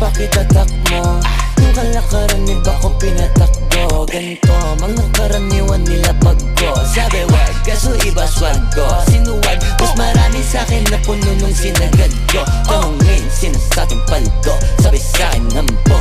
pa kita takmo Yung kalakaran ni ba ko pinatakbo? Ganito, mga karaniwan nila pagko. Sabi wag, kaso iba swag ko. Sinuwag, mas marami sa'kin na puno nung sinagad ko. Tanungin, sinasabing paldo Sabi sa'kin nampo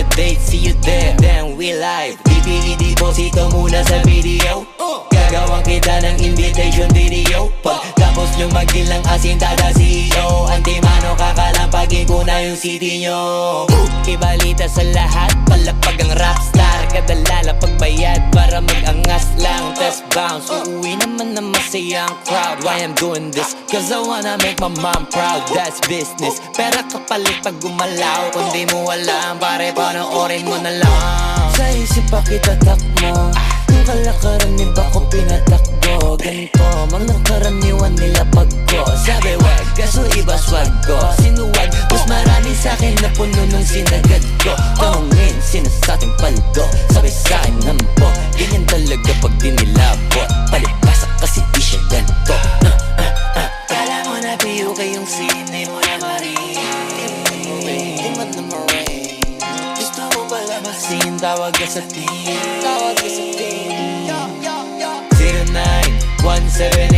the date See you there, then we live. DPE deposito muna sa video. Gagawang kita ng invitation video. Pagtapos nyo magdilang asin tada CEO Antimano kakalampagin ko na yung CD nyo. Ibalita sa lahat, palapag ang rockstar Kadalala pagbayad para mag-angas lang. Test bounce, uuwi naman na masayang crowd. Why I'm doing this? Cause I wanna make my mom proud. That's business. Pera kapalit pag gumalaw. Kung mo alam, pare panoorin mo na lang. Sa isip pa kita takmo. Yung kalakaran ni ba ko pinatakbo? Ganito, mga karaniwan nila pagko. Sabi wag, kaso iba swag ko. Sinuwag, mas marami sa'kin na puno nung sinagad ko. Tanungin, sinasabing paldo. Sabi sa'kin nampo Ganyan biyo kayong sine mo na marin Di mo na marin Gusto mo pala masin Tawag ka sa team. Tawag ka sa team. 09 178